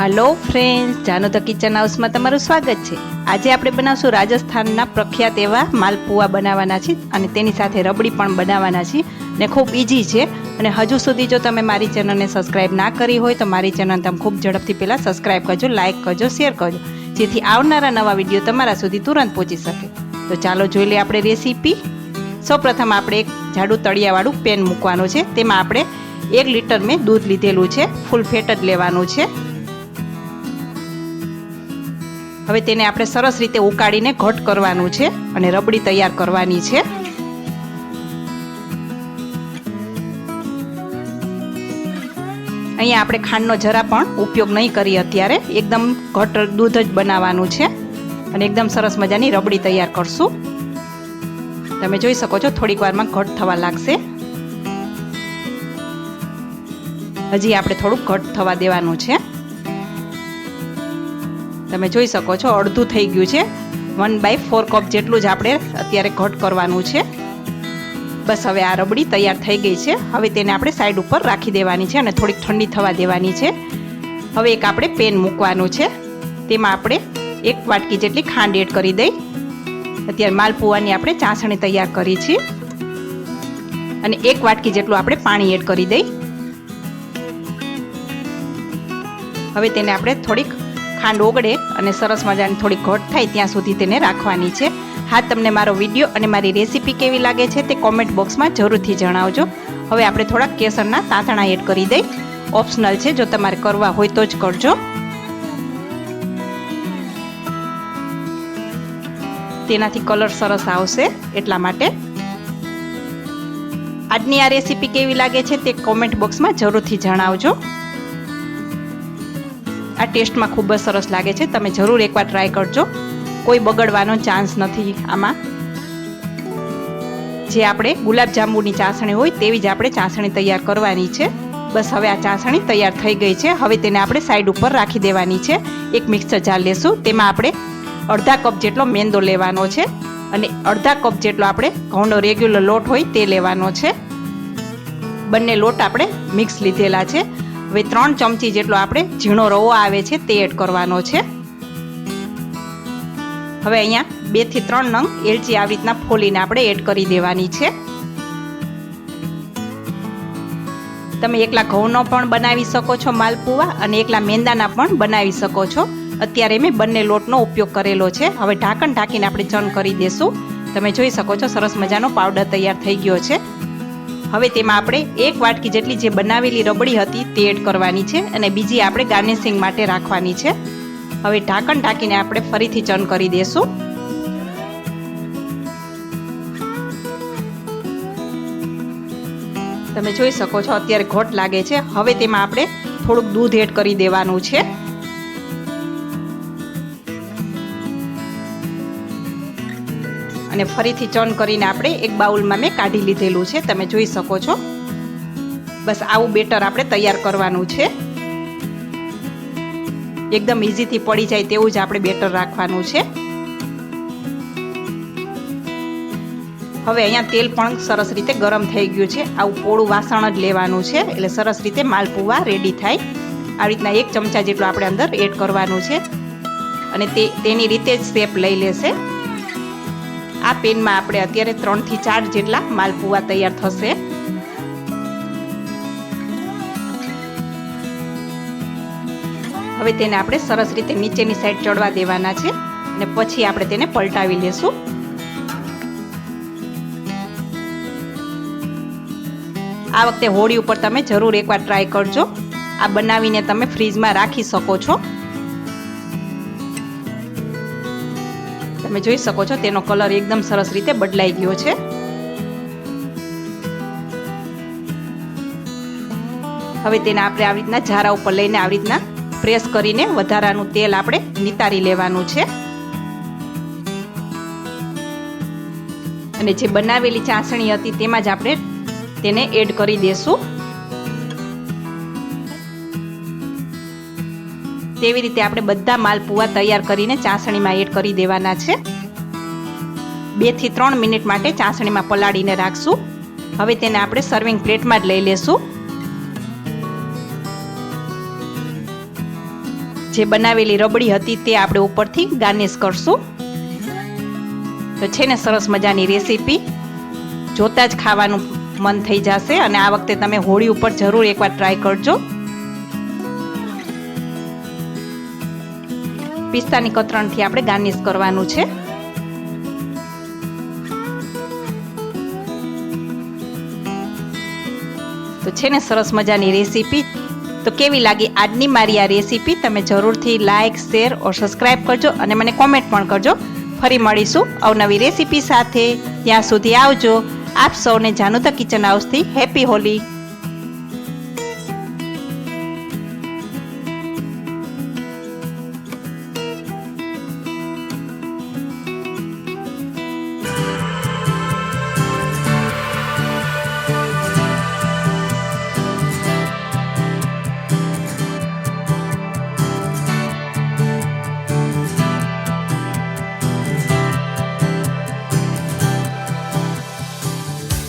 Hello friends Jano the kitchen હાઉસમાં તમારું સ્વાગત છે. આજે આપણે બનાવશું રાજસ્થાનના પ્રખ્યાત એવા માલપુઆ બનાવવાના છે અને તેની સાથે રબડી પણ બનાવવાના છે ને ખૂબ ઇઝી છે. અને હજુ સુધી જો તમે મારી ચેનલને સબસ્ક્રાઇબ ના કરી હોય તો મારી ચેનલ તમે ખૂબ ઝડપથી પહેલાં સબસ્ક્રાઇબ કરજો લાઇક કરજો શેર કરજો, જેથી આવનારા નવા વીડિયો તમારા સુધી તુરંત પહોંચી શકે. તો ચાલો જોઈ લઈએ આપણે રેસીપી સૌપ્રથમ આપણે એક જાડું તળિયાવાળું પેન મૂકવાનું છે. તેમાં આપણે એક લીટર મેં દૂધ લીધેલું છે. ફૂલ ફેટ જ લેવાનું છે. હવે તેને આપણે સરસ રીતે ઉકાળીને ઘટ કરવાનું છે અને રબડી તૈયાર કરવાની છે. અહીંયા આપણે ખાંડનો જરા પણ ઉપયોગ નહીં કરીએ અત્યારે. એકદમ ઘટ દૂધ જ બનાવવાનું છે અને એકદમ સરસ મજાની રબડી તૈયાર કરશું. તમે જોઈ શકો છો થોડીક વારમાં ઘટ થવા લાગશે. હજી આપણે થોડુંક ઘટ થવા દેવાનું છે. તમે જોઈ શકો છો, અડધું થઈ ગયું છે. વન બાય ફોર કપ જેટલું જ આપણે અત્યારે ઘટ કરવાનું છે. બસ હવે આ રબડી તૈયાર થઈ ગઈ છે. હવે તેને આપણે સાઈડ ઉપર રાખી દેવાની છે અને થોડીક ઠંડી થવા દેવાની છે. હવે એક આપણે પેન મૂકવાનું છે. તેમાં આપણે એક વાટકી જેટલી ખાંડ એડ કરી દઈ. અત્યારે માલપુવાની આપણે ચાસણી તૈયાર કરી છે. અને એક વાટકી જેટલું આપણે પાણી એડ કરી દઈ. હવે તેને આપણે થોડીક ખાંડ ઓગળે અને સરસ મજાની થોડી ઘટ થાય ત્યાં સુધી તેને રાખવાની છે. હા, તમને મારો વીડિયો અને મારી રેસીપી કેવી લાગે છે તે કોમેન્ટ બોક્સમાં જરૂરથી જણાવજો. હવે આપણે થોડાક કેસરના તાંતણા એડ કરી દઈ. ઓપ્શનલ છે, જો તમારે કરવા હોય તો જ કરજો. તેનાથી કલર સરસ આવશે એટલા માટે. આજની આ રેસીપી કેવી લાગે છે તે કોમેન્ટ બોક્સમાં જરૂરથી જણાવજો. આ ટેસ્ટમાં ખૂબ જ સરસ લાગે છે. તમે જરૂર એકવાર ટ્રાય કરજો. કોઈ બગડવાનો ચાન્સ નથી આમાં. જે આપણે ગુલાબજાંબુની ચાસણી હોય તેવી જ આપણે ચાસણી તૈયાર કરવાની છે. બસ હવે આ ચાસણી તૈયાર થઈ ગઈ છે. હવે તેને આપણે સાઈડ ઉપર રાખી દેવાની છે. એક મિક્સર જાર લેશું. તેમાં આપણે અડધા કપ જેટલો મેંદો લેવાનો છે અને અડધા કપ જેટલો આપણે ઘઉંનો રેગ્યુલર લોટ હોય તે લેવાનો છે. બંને લોટ આપણે મિક્સ લીધેલા છે. હવે ત્રણ ચમચી જેટલો આપણે ઝીણો રવો આવે છે તે એડ કરવાનો છે. હવે અહીંયા બેથી ત્રણ નંગ એલચી આવી રીતના ફોલીને આપણે એડ કરી દેવાની છે. તમે એકલા ઘઉંનો પણ બનાવી શકો છો માલપુવા અને એકલા મેંદાના પણ બનાવી શકો છો. અત્યારે મેં બંને લોટનો ઉપયોગ કરેલો છે. હવે ઢાંકણ ઢાંકીને આપણે ચન કરી દેશું. તમે જોઈ શકો છો સરસ મજાનો પાવડર તૈયાર થઈ ગયો છે. હવે તેમાં આપણે એક વાટકી જેટલી જે બનાવેલી રબડી હતી તે એડ કરવાની છે અને બીજી આપણે ગાર્નિશિંગ માટે રાખવાની છે. હવે ઢાંકણ ઢાંકીને આપણે ફરીથી ચન કરી દેશું. તમે જોઈ શકો છો, અત્યારે ઘોટ લાગે છે. હવે તેમાં આપણે થોડુંક દૂધ એડ કરી દેવાનું છે. અને ફરીથી ચર્ન કરીને આપણે એક બાઉલમાં મેં કાઢી લીધેલું છે. તમે જોઈ શકો છો. બસ આવું બેટર આપણે તૈયાર કરવાનું છે. એકદમ ઇઝીથી પડી જાય તેવું જ આપણે બેટર રાખવાનું છે. હવે અહીંયા તેલ પણ સરસ રીતે ગરમ થઈ ગયું છે. આવું પોળું વાસણ જ લેવાનું છે. એટલે સરસ રીતે માલપુવા રેડી થાય. આવી રીતના એક ચમચા જેટલું આપણે અંદર એડ કરવાનું છે. અને તે તેની રીતે જ શેપ લઈ લેશે. આ પેનમાં આપણે અત્યારે ત્રણથી ચાર જેટલા માલપુવા તૈયાર થશે. હવે તેને આપણે સરસ રીતે નીચેની સાઈડ ચડવા દેવાના છે અને પછી આપણે તેને પલટાવી લેશું. આ વખતે હોળી ઉપર તમે જરૂર એકવાર ટ્રાય કરજો. આ બનાવીને તમે ફ્રીજમાં રાખી શકો છો. તમે જોઈ શકો છો, તેનો કલર એકદમ સરસ રીતે બદલાઈ ગયો છે. હવે તેને આપણે આવી રીતના ઝારા ઉપર લઈને આવી રીતના પ્રેસ કરીને વધારાનું તેલ આપણે નિતારી લેવાનું છે. અને જે બનાવેલી ચાસણી હતી તેમાં જ આપણે તેને એડ કરી દેશું. તેવી રીતે આપણે બધા માલપુવા તૈયાર કરીને ચાસણીમાં એડ કરી દેવાના છે. બેથી ત્રણ મિનિટ માટે ચાસણીમાં પલાળીને રાખશું. હવે તેને આપણે સર્વિંગ પ્લેટમાં જ લઈ લેશું. જે બનાવેલી રબડી હતી તે આપણે ઉપરથી ગાર્નિશ કરશું. તો છે ને સરસ મજાની રેસીપી. જોતા જ ખાવાનું મન થઈ જશે અને આ વખતે તમે હોળી ઉપર જરૂર એકવાર ટ્રાય કરજો. પિસ્તાની કતરણથી આપણે ગાર્નિશ કરવાનું છે. તો છે ને સરસ મજાની રેસીપી. તો કેવી લાગી આજની મારી આ રેસીપી? તમે જરૂરથી લાઇક શેર ઓર સબસ્ક્રાઈબ કરજો અને મને કોમેન્ટ પણ કરજો. ફરી મળીશું અવનવી રેસીપી સાથે. ત્યાં સુધી આવજો. આપ સૌને જાનુતા કિચન હાઉસથી હેપી હોલી.